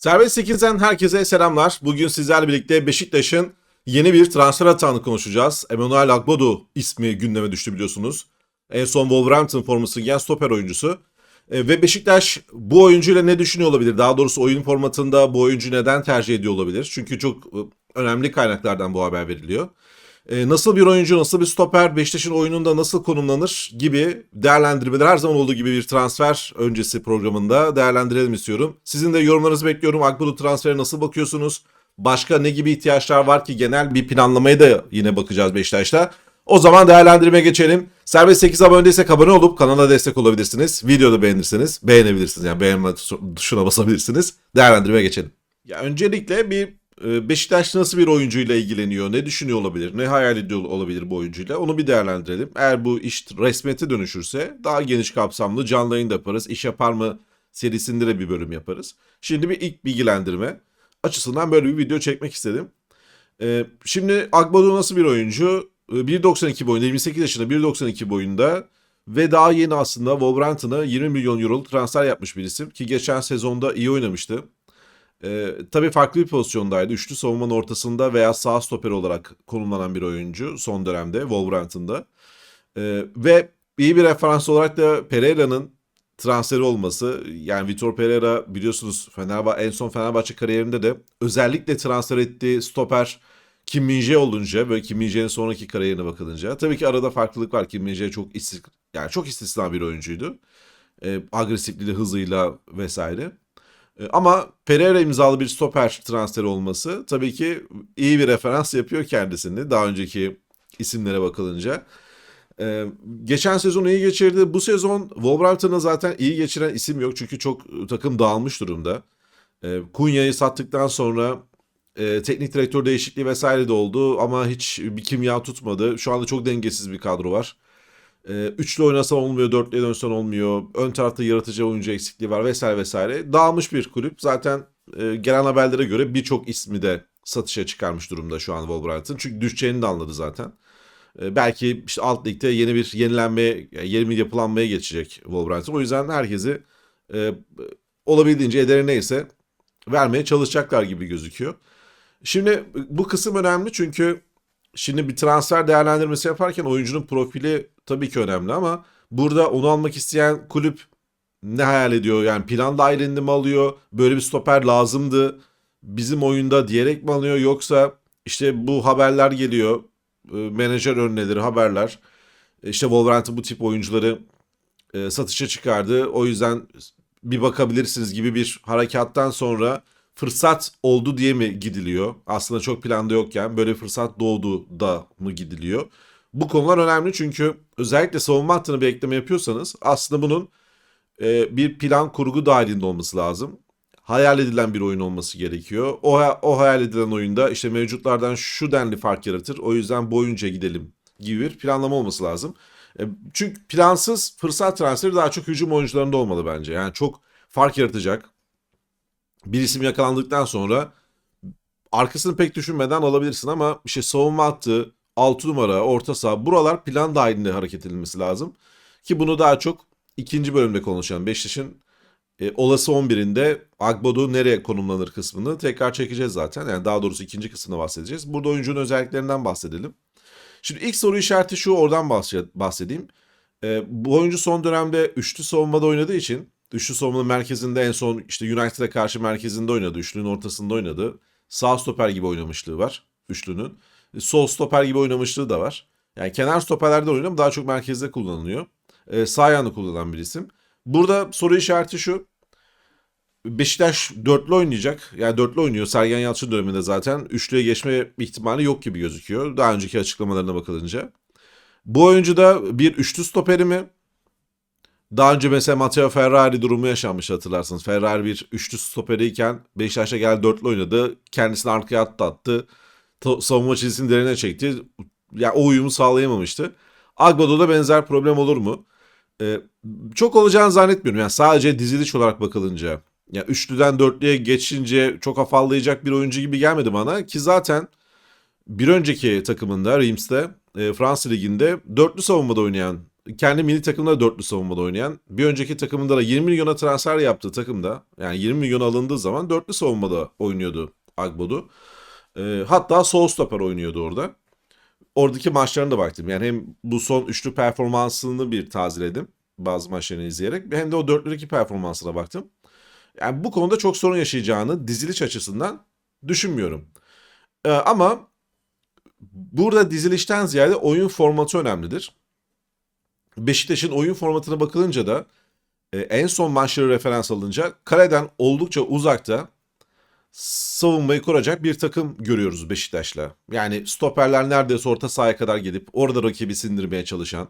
Serbest 8'den herkese selamlar. Bugün sizlerle birlikte Beşiktaş'ın yeni bir transfer atağını konuşacağız. Emmanuel Agbodu ismi gündeme düştü biliyorsunuz. En son Wolverhampton forması giyen stoper oyuncusu. E, Ve Beşiktaş bu oyuncuyla ne düşünüyor olabilir? Daha doğrusu oyun formatında bu oyuncu neden tercih ediyor olabilir? Çünkü çok e, önemli kaynaklardan bu haber veriliyor. E, nasıl bir oyuncu, nasıl bir stoper, Beşiktaş'ın oyununda nasıl konumlanır gibi değerlendirmeler her zaman olduğu gibi bir transfer öncesi programında değerlendirelim istiyorum. Sizin de yorumlarınızı bekliyorum. Akbulut transfere nasıl bakıyorsunuz? Başka ne gibi ihtiyaçlar var ki genel bir planlamaya da yine bakacağız Beşiktaş'ta. O zaman değerlendirmeye geçelim. Serbest 8 abone değilsek abone olup kanala destek olabilirsiniz. Videoda beğenirseniz beğenebilirsiniz. Yani beğenme tuşuna basabilirsiniz. Değerlendirmeye geçelim. Ya öncelikle bir Beşiktaş nasıl bir oyuncuyla ilgileniyor, ne düşünüyor olabilir, ne hayal ediyor olabilir bu oyuncuyla onu bir değerlendirelim. Eğer bu iş resmiyete dönüşürse daha geniş kapsamlı canlı yayın da yaparız. İş yapar mı serisinde de bir bölüm yaparız. Şimdi bir ilk bilgilendirme açısından böyle bir video çekmek istedim. E, Şimdi Agbodo nasıl bir oyuncu? E, 1.92 boyunda, 28 yaşında 1.92 boyunda ve daha yeni aslında Wolverhampton'a 20 milyon euroluk transfer yapmış bir isim ki geçen sezonda iyi oynamıştı. Ee, tabii farklı bir pozisyondaydı. Üçlü savunmanın ortasında veya sağ stoper olarak konumlanan bir oyuncu son dönemde Wolverhampton'da. Ee, ve iyi bir referans olarak da Pereira'nın transferi olması. Yani Vitor Pereira biliyorsunuz Fenerbahçe en son Fenerbahçe kariyerinde de özellikle transfer ettiği stoper Kim Min-jae olunca ve Kim Min-jae'nin sonraki kariyerine bakılınca tabii ki arada farklılık var. Kim Min-jae çok istis yani çok istisna bir oyuncuydu. Ee, agresifliği, hızıyla vesaire. E, Ama Pereira imzalı bir stoper transferi olması tabii ki iyi bir referans yapıyor kendisini daha önceki isimlere bakılınca. E, geçen sezon iyi geçirdi. Bu sezon Wolverhampton'a zaten iyi geçiren isim yok çünkü çok takım dağılmış durumda. E, Kunya'yı sattıktan sonra e, teknik direktör değişikliği vesaire de oldu ama hiç bir kimya tutmadı. Şu anda çok dengesiz bir kadro var. Ee, üçlü oynasan olmuyor, dörtlüye dönsen olmuyor. Ön tarafta yaratıcı oyuncu eksikliği var vesaire vesaire. Dağılmış bir kulüp. Zaten e, gelen haberlere göre birçok ismi de satışa çıkarmış durumda şu an Wolverhampton. Çünkü düşeceğini de anladı zaten. E, belki işte alt ligde yeni bir yenilenmeye, yeni bir yapılanmaya geçecek Wolverhampton. O yüzden herkesi e, olabildiğince ederi neyse vermeye çalışacaklar gibi gözüküyor. Şimdi bu kısım önemli çünkü Şimdi bir transfer değerlendirmesi yaparken oyuncunun profili tabii ki önemli ama burada onu almak isteyen kulüp ne hayal ediyor? Yani plan dahilinde mi alıyor? Böyle bir stoper lazımdı. Bizim oyunda diyerek mi alıyor? Yoksa işte bu haberler geliyor. e, Menajer önerileri, haberler. İşte Wolverhampton bu tip oyuncuları e, satışa çıkardı. O yüzden bir bakabilirsiniz gibi bir harekattan sonra fırsat oldu diye mi gidiliyor? Aslında çok planda yokken böyle fırsat doğdu da mı gidiliyor? Bu konular önemli çünkü özellikle savunma hattına bir ekleme yapıyorsanız aslında bunun e, bir plan kurgu dahilinde olması lazım. Hayal edilen bir oyun olması gerekiyor. O, o hayal edilen oyunda işte mevcutlardan şu denli fark yaratır. O yüzden bu oyuncuya gidelim gibi bir planlama olması lazım. E, çünkü plansız fırsat transferi daha çok hücum oyuncularında olmalı bence. Yani çok fark yaratacak. Bir isim yakalandıktan sonra arkasını pek düşünmeden alabilirsin ama işte savunma hattı, 6 numara, orta saha buralar plan dahilinde hareket edilmesi lazım. Ki bunu daha çok ikinci bölümde konuşalım. Beşiktaş'ın e, olası 11'inde Agbodo nereye konumlanır kısmını tekrar çekeceğiz zaten. Yani daha doğrusu ikinci kısmına bahsedeceğiz. Burada oyuncunun özelliklerinden bahsedelim. Şimdi ilk soru işareti şu oradan bahse- bahsedeyim. E, bu oyuncu son dönemde üçlü savunmada oynadığı için üçlü savunmanın merkezinde en son işte United'a karşı merkezinde oynadı. Üçlünün ortasında oynadı. Sağ stoper gibi oynamışlığı var üçlünün. E, Sol stoper gibi oynamışlığı da var. Yani kenar stoperlerde oynuyor ama daha çok merkezde kullanılıyor. E, sağ ayağını kullanan bir isim. Burada soru işareti şu. Beşiktaş dörtlü oynayacak. Yani dörtlü oynuyor. Sergen Yalçın döneminde zaten. Üçlüye geçme ihtimali yok gibi gözüküyor. Daha önceki açıklamalarına bakılınca. Bu oyuncu da bir üçlü stoperi mi? Daha önce mesela Matteo Ferrari durumu yaşanmış hatırlarsınız. Ferrari bir üçlü stoperiyken Beşiktaş'a geldi dörtlü oynadı. Kendisini arkaya attı attı. Savunma çizgisini derine çekti. Yani o uyumu sağlayamamıştı. Agbo'da da benzer problem olur mu? Ee, çok olacağını zannetmiyorum. Yani sadece diziliş olarak bakılınca. Ya üçlüden dörtlüye geçince çok afallayacak bir oyuncu gibi gelmedi bana. Ki zaten bir önceki takımında Reims'te e, Fransa Ligi'nde dörtlü savunmada oynayan kendi milli takımda da dörtlü savunmada oynayan, bir önceki takımında da 20 milyona transfer yaptığı takımda yani 20 milyon alındığı zaman dörtlü savunmada oynuyordu Agbodu. Ee, hatta sol stoper oynuyordu orada. Oradaki maçlarına da baktım. Yani hem bu son üçlü performansını bir tazeledim bazı maçlarını izleyerek hem de o dörtlüdeki performansına baktım. Yani bu konuda çok sorun yaşayacağını diziliş açısından düşünmüyorum. Ee, ama burada dizilişten ziyade oyun formatı önemlidir. Beşiktaş'ın oyun formatına bakılınca da e, en son maçları referans alınca kaleden oldukça uzakta savunmayı kuracak bir takım görüyoruz Beşiktaş'la. Yani stoperler neredeyse orta sahaya kadar gidip orada rakibi sindirmeye çalışan,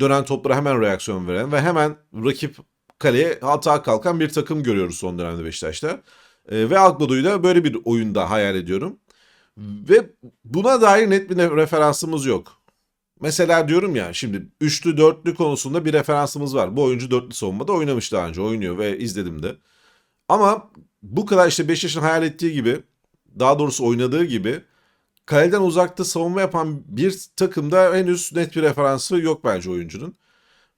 dönen toplara hemen reaksiyon veren ve hemen rakip kaleye hata kalkan bir takım görüyoruz son dönemde Beşiktaş'ta. E, ve Akbado'yu da böyle bir oyunda hayal ediyorum. Ve buna dair net bir referansımız yok. Mesela diyorum ya şimdi üçlü dörtlü konusunda bir referansımız var. Bu oyuncu dörtlü savunmada oynamış daha önce oynuyor ve izledim de. Ama bu kadar işte Beşiktaş'ın hayal ettiği gibi daha doğrusu oynadığı gibi kaleden uzakta savunma yapan bir takımda henüz net bir referansı yok bence oyuncunun.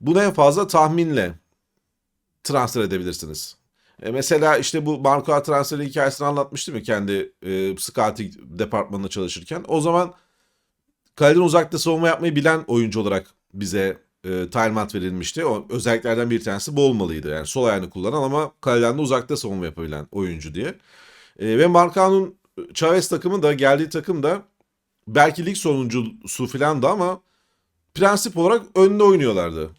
Bunu en fazla tahminle transfer edebilirsiniz. E mesela işte bu Marco transferi hikayesini anlatmıştım ya kendi e, scouting departmanında çalışırken. O zaman kaleden uzakta savunma yapmayı bilen oyuncu olarak bize e, talimat verilmişti. O özelliklerden bir tanesi bu olmalıydı. Yani sol ayağını kullanan ama kaleden de uzakta savunma yapabilen oyuncu diye. E, ve Marcao'nun Chavez takımı da geldiği takım da belki lig sonuncusu falan da ama prensip olarak önde oynuyorlardı.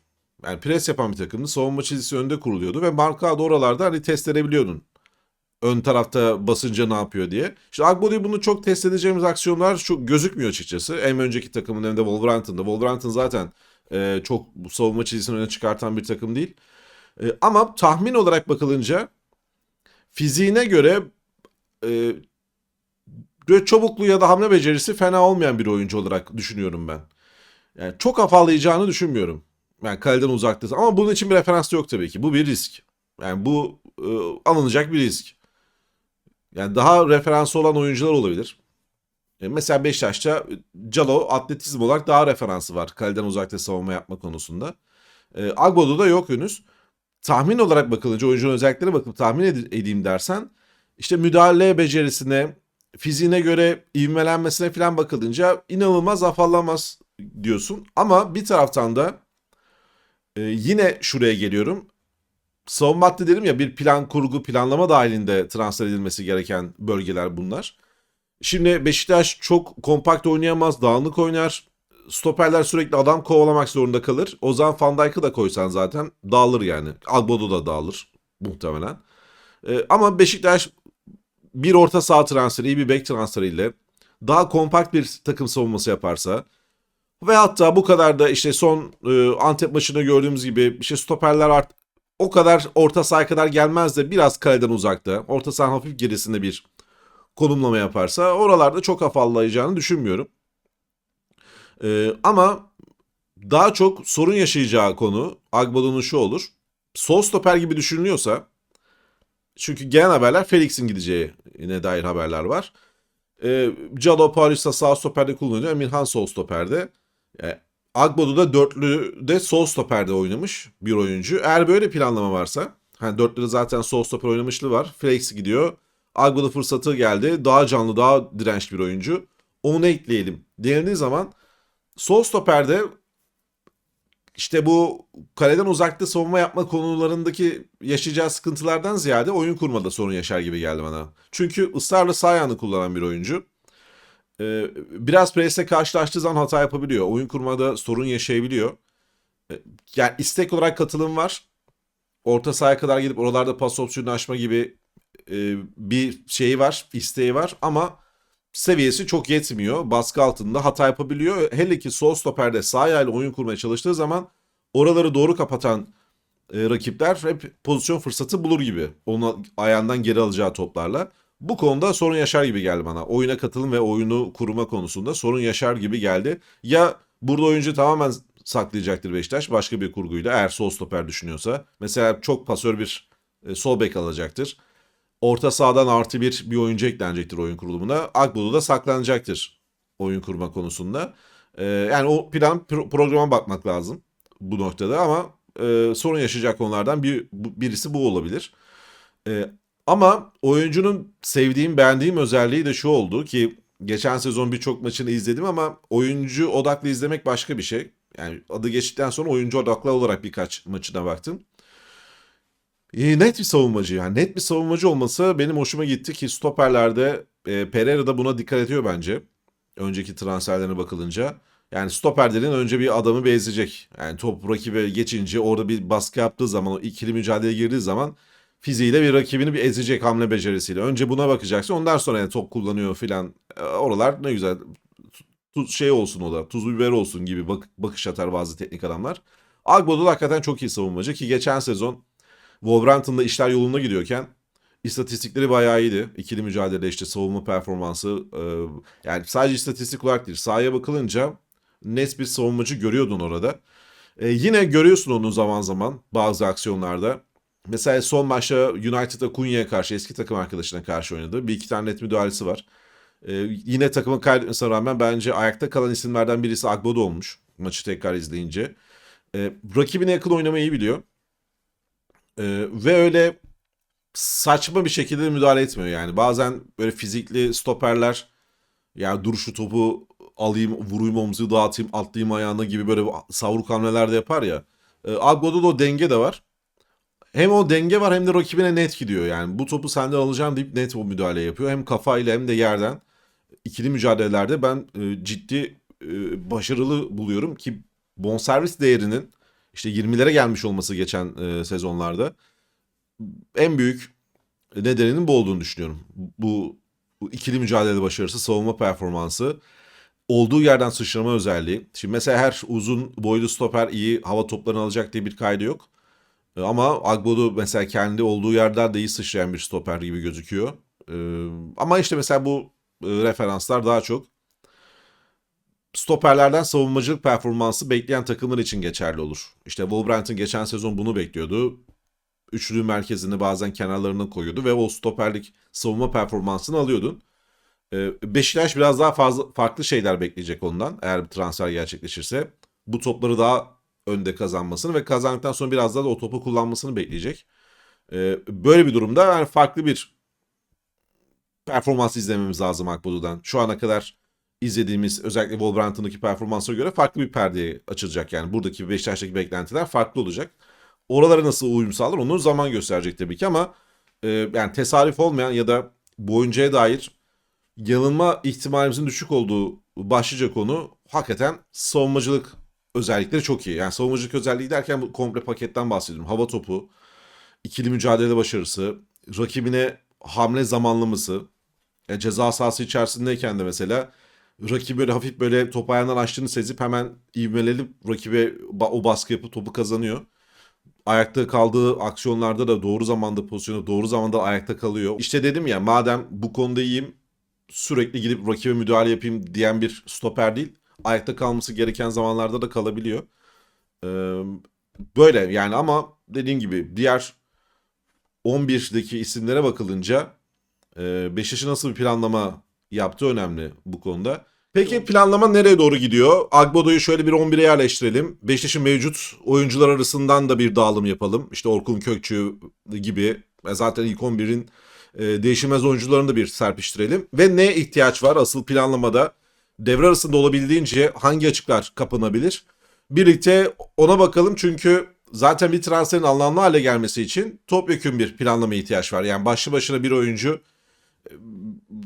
Yani pres yapan bir takımdı. Savunma çizgisi önde kuruluyordu ve Marcao da oralarda hani test edebiliyordun. Ön tarafta basınca ne yapıyor diye. İşte Agbody bunu çok test edeceğimiz aksiyonlar çok gözükmüyor açıkçası. Hem önceki takımın hem de Wolverhampton'da. Wolverhampton zaten e, çok savunma çizgisini öne çıkartan bir takım değil. E, ama tahmin olarak bakılınca fiziğine göre e, çabukluğu ya da hamle becerisi fena olmayan bir oyuncu olarak düşünüyorum ben. Yani çok afallayacağını düşünmüyorum. Yani kaleden uzakta. Ama bunun için bir referans yok tabii ki. Bu bir risk. Yani bu e, alınacak bir risk. Yani daha referansı olan oyuncular olabilir. E, mesela Beşiktaş'ta Calo atletizm olarak daha referansı var. Kaleden uzakta savunma yapma konusunda. E, Agbo'da yok henüz. Tahmin olarak bakılınca oyuncunun özelliklerine bakıp tahmin ed- edeyim dersen işte müdahale becerisine, fiziğine göre ivmelenmesine falan bakılınca inanılmaz afallamaz diyorsun. Ama bir taraftan da e, yine şuraya geliyorum. Savunma hattı dedim ya bir plan kurgu planlama dahilinde transfer edilmesi gereken bölgeler bunlar. Şimdi Beşiktaş çok kompakt oynayamaz, dağınık oynar. Stoperler sürekli adam kovalamak zorunda kalır. O zaman Van Dijk'ı da koysan zaten dağılır yani. Albodo da dağılır muhtemelen. Ee, ama Beşiktaş bir orta saha transferi, bir bek transferiyle daha kompakt bir takım savunması yaparsa ve hatta bu kadar da işte son e, Antep maçında gördüğümüz gibi işte stoperler art o kadar orta saha kadar gelmez de biraz kaleden uzakta, orta saha hafif gerisinde bir konumlama yaparsa oralarda çok afallayacağını düşünmüyorum. Ee, ama daha çok sorun yaşayacağı konu Agbado'nun şu olur. Sol stoper gibi düşünülüyorsa çünkü gelen haberler Felix'in gideceğine dair haberler var. Ee, Cado Paris'ta sağ stoperde kullanılıyor. Emirhan sol stoperde. Yani Agbodo da dörtlüde sol stoperde oynamış bir oyuncu. Eğer böyle planlama varsa hani dörtlüde zaten sol stoper oynamışlığı var. Felix gidiyor. Agbodo fırsatı geldi. Daha canlı, daha dirençli bir oyuncu. Onu ekleyelim. Denildiği zaman sol stoperde işte bu kaleden uzakta savunma yapma konularındaki yaşayacağı sıkıntılardan ziyade oyun kurmada sorun yaşar gibi geldi bana. Çünkü ısrarla sağ ayağını kullanan bir oyuncu. Ee, biraz presle karşılaştığı zaman hata yapabiliyor. Oyun kurmada sorun yaşayabiliyor. Ee, yani istek olarak katılım var. Orta sahaya kadar gidip oralarda pas opsiyonu açma gibi e, bir şeyi var, isteği var ama seviyesi çok yetmiyor. Baskı altında hata yapabiliyor. Hele ki sol stoperde sağ ayağıyla oyun kurmaya çalıştığı zaman oraları doğru kapatan e, rakipler hep pozisyon fırsatı bulur gibi. Onu ayağından geri alacağı toplarla. Bu konuda sorun yaşar gibi geldi bana. Oyuna katılım ve oyunu kurma konusunda sorun yaşar gibi geldi. Ya burada oyuncu tamamen saklayacaktır Beşiktaş başka bir kurguyla eğer sol stoper düşünüyorsa. Mesela çok pasör bir e, sol bek alacaktır. Orta sahadan artı bir bir oyuncu eklenecektir oyun kurulumuna. Akbulu da saklanacaktır oyun kurma konusunda. Ee, yani o plan pro- programa bakmak lazım. bu noktada ama e, sorun yaşayacak konulardan bir, birisi bu olabilir. E, ama oyuncunun sevdiğim, beğendiğim özelliği de şu oldu ki geçen sezon birçok maçını izledim ama oyuncu odaklı izlemek başka bir şey. Yani adı geçtikten sonra oyuncu odaklı olarak birkaç maçına baktım. E, net bir savunmacı yani net bir savunmacı olması benim hoşuma gitti ki stoperlerde e, Pereira da buna dikkat ediyor bence. Önceki transferlerine bakılınca. Yani stoper dediğin önce bir adamı bezleyecek. Yani top rakibe geçince orada bir baskı yaptığı zaman o ikili mücadeleye girdiği zaman fiziğiyle bir rakibini bir ezecek hamle becerisiyle. Önce buna bakacaksın. Ondan sonra yani top kullanıyor filan. E, Oralar ne güzel tuz, şey olsun o da tuz biber olsun gibi bak, bakış atar bazı teknik adamlar. Agbo'da da hakikaten çok iyi savunmacı ki geçen sezon Wolverhampton'da işler yolunda gidiyorken istatistikleri bayağı iyiydi. İkili mücadelede işte savunma performansı e, yani sadece istatistik olarak değil sahaya bakılınca net bir savunmacı görüyordun orada. E, yine görüyorsun onu zaman zaman bazı aksiyonlarda. Mesela son maçta United'da Kunya'ya karşı eski takım arkadaşına karşı oynadı. Bir iki tane net müdahalesi var. Ee, yine takımın kaybetmesine rağmen bence ayakta kalan isimlerden birisi Agbodo olmuş. Maçı tekrar izleyince. Ee, rakibine yakın oynamayı iyi biliyor. Ee, ve öyle saçma bir şekilde müdahale etmiyor yani. Bazen böyle fizikli stoperler yani dur şu topu alayım, vurayım omzuyu dağıtayım, atlayayım ayağına gibi böyle savruk hamleler de yapar ya. Ee, Agbo'da da o denge de var. Hem o denge var hem de rakibine net gidiyor yani. Bu topu senden alacağım deyip net o müdahale yapıyor. Hem kafayla hem de yerden ikili mücadelelerde ben e, ciddi e, başarılı buluyorum ki bonservis değerinin işte 20'lere gelmiş olması geçen e, sezonlarda en büyük nedeninin bu olduğunu düşünüyorum. Bu, bu ikili mücadele başarısı, savunma performansı, olduğu yerden sıçrama özelliği. Şimdi mesela her uzun boylu stoper iyi hava toplarını alacak diye bir kaydı yok. Ama Agbodo mesela kendi olduğu yerden de iyi sıçrayan bir stoper gibi gözüküyor. Ee, ama işte mesela bu e, referanslar daha çok stoperlerden savunmacılık performansı bekleyen takımlar için geçerli olur. İşte Wolverhampton geçen sezon bunu bekliyordu. Üçlü merkezini bazen kenarlarına koyuyordu ve o stoperlik savunma performansını alıyordun. Ee, Beşiktaş biraz daha fazla farklı şeyler bekleyecek ondan eğer bir transfer gerçekleşirse. Bu topları daha önde kazanmasını ve kazandıktan sonra biraz daha da o topu kullanmasını bekleyecek. Ee, böyle bir durumda yani farklı bir performans izlememiz lazım Akbodu'dan. Şu ana kadar izlediğimiz özellikle Wolverhampton'daki performansa göre farklı bir perdeye açılacak. Yani buradaki Beşiktaş'taki beklentiler farklı olacak. Oralara nasıl uyum sağlar onu zaman gösterecek tabii ki ama e, yani tesadüf olmayan ya da bu oyuncuya dair yanılma ihtimalimizin düşük olduğu başlıca konu hakikaten savunmacılık özellikleri çok iyi. Yani savunmacılık özelliği derken bu komple paketten bahsediyorum. Hava topu, ikili mücadele başarısı, rakibine hamle zamanlaması. Yani ceza sahası içerisindeyken de mesela rakip böyle hafif böyle top ayağından açtığını sezip hemen ivmelenip rakibe o baskı yapıp topu kazanıyor. Ayakta kaldığı aksiyonlarda da doğru zamanda pozisyonu doğru zamanda ayakta kalıyor. İşte dedim ya madem bu konuda iyiyim sürekli gidip rakibe müdahale yapayım diyen bir stoper değil. Ayakta kalması gereken zamanlarda da kalabiliyor. Ee, böyle yani ama dediğim gibi diğer 11'deki isimlere bakılınca e, Beşiktaş'ın nasıl bir planlama yaptığı önemli bu konuda. Peki planlama nereye doğru gidiyor? Agbodo'yu şöyle bir 11'e yerleştirelim. Beşiktaş'ın mevcut oyuncular arasından da bir dağılım yapalım. İşte Orkun Kökçü gibi e, zaten ilk 11'in e, değişilmez oyuncularını da bir serpiştirelim. Ve ne ihtiyaç var asıl planlamada? Devre arasında olabildiğince hangi açıklar kapanabilir? Birlikte ona bakalım çünkü zaten bir transferin anlamlı hale gelmesi için topyekun bir planlamaya ihtiyaç var. Yani başlı başına bir oyuncu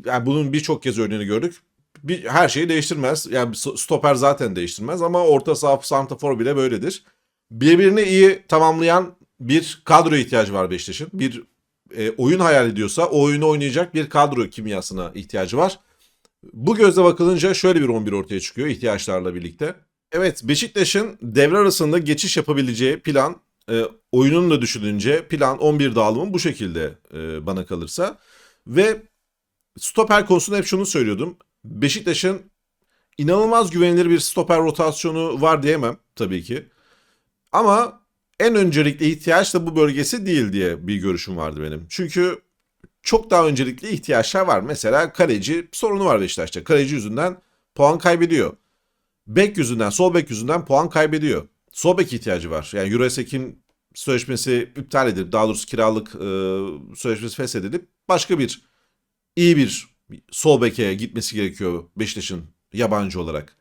yani bunun birçok kez örneğini gördük. Bir, her şeyi değiştirmez. Yani stoper zaten değiştirmez ama orta saha santrafor bile böyledir. Birbirini iyi tamamlayan bir kadro ihtiyacı var Beşiktaş'ın. Bir e, oyun hayal ediyorsa o oyunu oynayacak bir kadro kimyasına ihtiyacı var. Bu gözle bakılınca şöyle bir 11 ortaya çıkıyor ihtiyaçlarla birlikte. Evet Beşiktaş'ın devre arasında geçiş yapabileceği plan e, oyununu da düşününce plan 11 dağılımı bu şekilde e, bana kalırsa. Ve stoper konusunda hep şunu söylüyordum. Beşiktaş'ın inanılmaz güvenilir bir stoper rotasyonu var diyemem tabii ki. Ama en öncelikli ihtiyaç da bu bölgesi değil diye bir görüşüm vardı benim. Çünkü çok daha öncelikli ihtiyaçlar var. Mesela kaleci sorunu var Beşiktaş'ta. Kaleci yüzünden puan kaybediyor. Bek yüzünden, sol bek yüzünden puan kaybediyor. sol bek ihtiyacı var. Yani Eurosek'in sözleşmesi iptal edilip daha doğrusu kiralık e, sözleşmesi feshedilip başka bir iyi bir sol beke gitmesi gerekiyor Beşiktaş'ın yabancı olarak.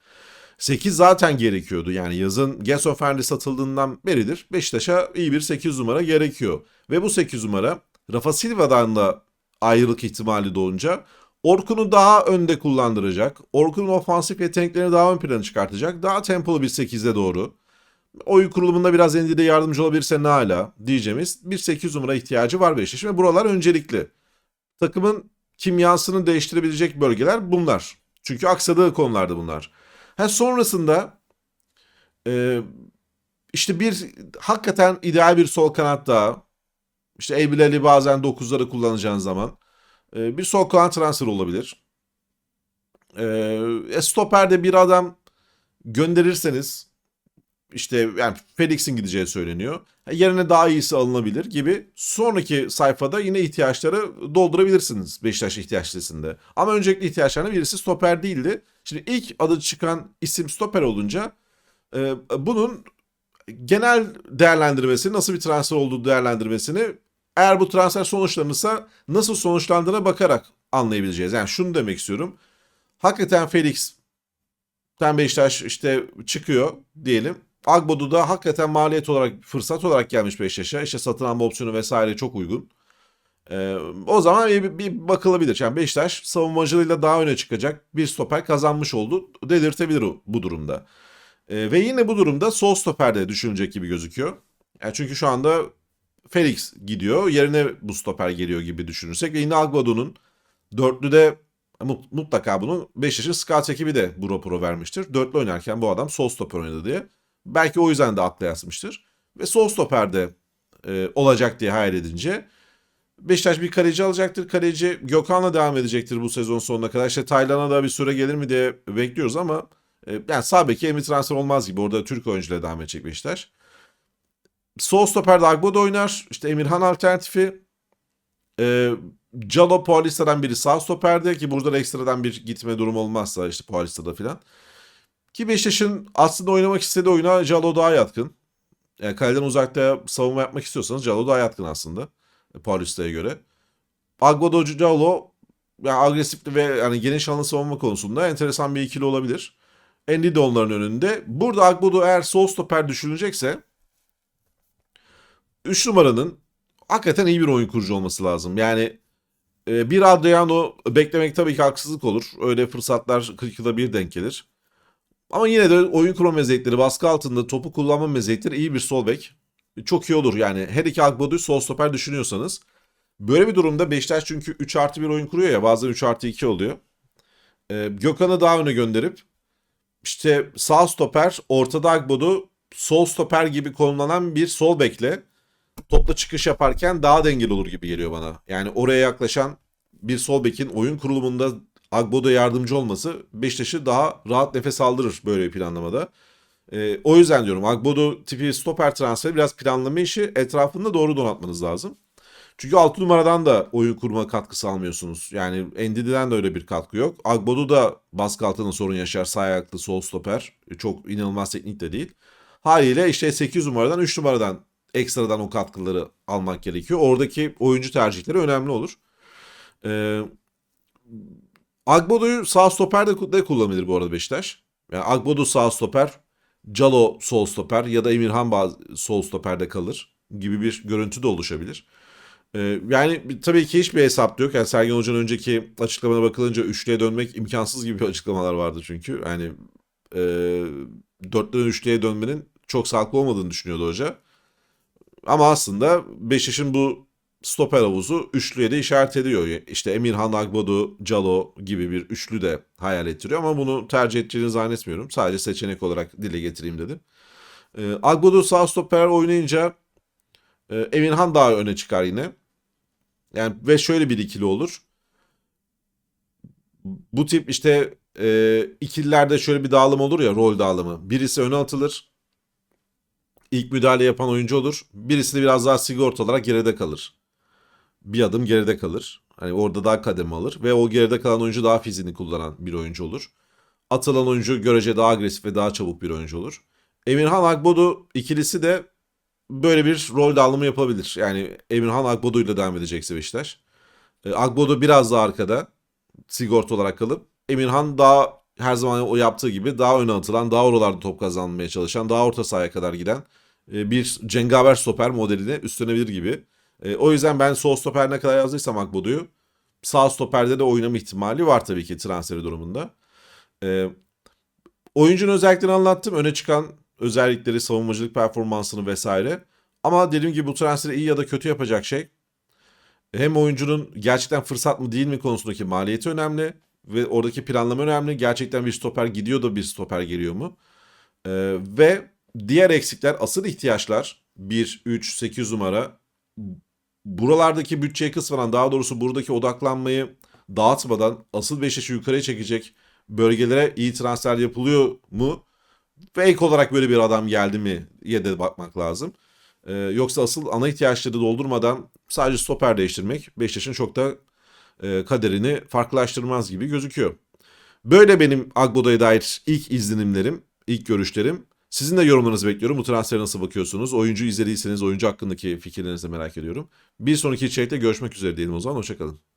8 zaten gerekiyordu. Yani yazın Gerson Fernandes satıldığından beridir Beşiktaş'a iyi bir 8 numara gerekiyor. Ve bu 8 numara Rafa Silva'dan da ayrılık ihtimali doğunca Orkun'u daha önde kullandıracak. Orkun'un ofansif yeteneklerini daha ön plana çıkartacak. Daha tempolu bir 8'e doğru. Oyun kurulumunda biraz Endi'de yardımcı olabilirse ne hala diyeceğimiz bir 8 numara ihtiyacı var Beşiktaş'ın ve buralar öncelikli. Takımın kimyasını değiştirebilecek bölgeler bunlar. Çünkü aksadığı konularda bunlar. Ha sonrasında e, işte bir hakikaten ideal bir sol kanat daha. İşte Eybileli bazen 9'ları kullanacağın zaman e, bir sol kanat transfer olabilir. E, e, stoperde bir adam gönderirseniz işte yani Felix'in gideceği söyleniyor. Yerine daha iyisi alınabilir gibi sonraki sayfada yine ihtiyaçları doldurabilirsiniz Beşiktaş ihtiyaç listesinde. Ama öncelikli ihtiyaçlarından birisi stoper değildi. Şimdi ilk adı çıkan isim stoper olunca e, bunun genel değerlendirmesini nasıl bir transfer olduğu değerlendirmesini eğer bu transfer sonuçlanırsa nasıl sonuçlandığına bakarak anlayabileceğiz. Yani şunu demek istiyorum. Hakikaten Felix Ten Beşiktaş işte çıkıyor diyelim. Agbodu da hakikaten maliyet olarak fırsat olarak gelmiş Beşiktaş'a. İşte satın alma opsiyonu vesaire çok uygun. Ee, o zaman bir, bir bakılabilir. Yani Beşiktaş savunmacılığıyla daha öne çıkacak bir stoper kazanmış oldu. Delirtebilir o, bu durumda. Ee, ve yine bu durumda sol stoper de düşünecek gibi gözüküyor. Yani çünkü şu anda Felix gidiyor. Yerine bu stoper geliyor gibi düşünürsek. Ve yine Agbodu'nun dörtlüde mutlaka bunu Beşiktaş'ın scout ekibi de bu raporu vermiştir. Dörtlü oynarken bu adam sol stoper oynadı diye. Belki o yüzden de akla yazmıştır. Ve sol stoperde e, olacak diye hayal edince Beşiktaş bir kaleci alacaktır. Kaleci Gökhan'la devam edecektir bu sezon sonuna kadar. İşte Taylan'a da bir süre gelir mi diye bekliyoruz ama e, yani sağ beki transfer olmaz gibi. Orada Türk oyuncuyla devam edecek Beşiktaş. Sol stoperde Agbo'da oynar. İşte Emirhan alternatifi. E, Calo Paulista'dan biri sağ stoperde ki burada ekstradan bir gitme durumu olmazsa işte Paulista'da filan. Ki Beşiktaş'ın aslında oynamak istediği oyuna Calo daha yatkın. Yani kaleden uzakta savunma yapmak istiyorsanız Calo daha yatkın aslında. Paulista'ya göre. Agbodo Calo yani agresif ve yani geniş alanı savunma konusunda enteresan bir ikili olabilir. Endi de onların önünde. Burada Agbodo eğer sol stoper düşünülecekse 3 numaranın hakikaten iyi bir oyun kurucu olması lazım. Yani e, bir Adriano beklemek tabii ki haksızlık olur. Öyle fırsatlar 40 yılda bir denk gelir. Ama yine de oyun kurma meziyetleri, baskı altında topu kullanma meziyetleri iyi bir sol bek. Çok iyi olur yani. Her iki Agbodu'yu sol stoper düşünüyorsanız. Böyle bir durumda Beşiktaş çünkü 3 artı 1 oyun kuruyor ya bazen 3 artı 2 oluyor. Ee, Gökhan'ı daha öne gönderip işte sağ stoper, ortada Agbodu, sol stoper gibi konumlanan bir sol bekle topla çıkış yaparken daha dengeli olur gibi geliyor bana. Yani oraya yaklaşan bir sol bekin oyun kurulumunda Agbo'da yardımcı olması Beşiktaş'ı daha rahat nefes aldırır böyle bir planlamada. E, o yüzden diyorum Agbodo tipi stoper transferi biraz planlama işi etrafında doğru donatmanız lazım. Çünkü 6 numaradan da oyun kurma katkısı almıyorsunuz. Yani Endidi'den de öyle bir katkı yok. Agbodo da baskı altında sorun yaşar. Sağ ayaklı sol stoper. Çok inanılmaz teknik de değil. Haliyle işte 8 numaradan 3 numaradan ekstradan o katkıları almak gerekiyor. Oradaki oyuncu tercihleri önemli olur. Ee, Agbodo'yu sağ stoperde de kullanabilir bu arada Beşiktaş. Yani Agbodo sağ stoper, Calo sol stoper ya da Emirhan sol stoperde kalır gibi bir görüntü de oluşabilir. Ee, yani tabii ki hiçbir hesap yok. Yani Sergen Hoca'nın önceki açıklamana bakılınca üçlüye dönmek imkansız gibi açıklamalar vardı çünkü. Yani e, dörtten üçlüye dönmenin çok sağlıklı olmadığını düşünüyordu hoca. Ama aslında Beşiktaş'ın bu stoper havuzu üçlüye de işaret ediyor. İşte Emirhan Agbodu, Calo gibi bir üçlü de hayal ettiriyor ama bunu tercih edeceğini zannetmiyorum. Sadece seçenek olarak dile getireyim dedim. E, Agbodu sağ stoper oynayınca e, Emirhan daha öne çıkar yine. Yani ve şöyle bir ikili olur. Bu tip işte e, ikililerde şöyle bir dağılım olur ya rol dağılımı. Birisi öne atılır. İlk müdahale yapan oyuncu olur. Birisi de biraz daha sigorta olarak geride kalır bir adım geride kalır. Hani orada daha kademe alır ve o geride kalan oyuncu daha fiziğini kullanan bir oyuncu olur. Atılan oyuncu görece daha agresif ve daha çabuk bir oyuncu olur. Emirhan Agbodu ikilisi de böyle bir rol dağılımı yapabilir. Yani Emirhan Agbodu ile devam edecekse Beşiktaş. E, Agbodu biraz daha arkada sigorta olarak kalıp Emirhan daha her zaman o yaptığı gibi daha öne atılan, daha oralarda top kazanmaya çalışan, daha orta sahaya kadar giden e, bir cengaver stoper modelini üstlenebilir gibi. E, o yüzden ben sol stoper ne kadar yazdıysam Agbodu'yu sağ stoperde de oynama ihtimali var tabii ki transferi durumunda. E, oyuncunun özelliklerini anlattım. Öne çıkan özellikleri, savunmacılık performansını vesaire. Ama dediğim gibi bu transferi iyi ya da kötü yapacak şey hem oyuncunun gerçekten fırsat mı değil mi konusundaki maliyeti önemli ve oradaki planlama önemli. Gerçekten bir stoper gidiyor da bir stoper geliyor mu? Ee, ve diğer eksikler, asıl ihtiyaçlar 1, 3, 8 numara buralardaki bütçeyi kısmadan daha doğrusu buradaki odaklanmayı dağıtmadan asıl Beşiktaş'ı yukarıya çekecek bölgelere iyi transfer yapılıyor mu? Ek olarak böyle bir adam geldi mi diye de bakmak lazım. Ee, yoksa asıl ana ihtiyaçları doldurmadan sadece stoper değiştirmek Beşiktaş'ın çok da e, kaderini farklılaştırmaz gibi gözüküyor. Böyle benim Agbo'ya dair ilk izlenimlerim, ilk görüşlerim. Sizin de yorumlarınızı bekliyorum. Bu transfere nasıl bakıyorsunuz? Oyuncu izlediyseniz oyuncu hakkındaki fikirlerinizi merak ediyorum. Bir sonraki içerikte görüşmek üzere diyelim o zaman. Hoşçakalın.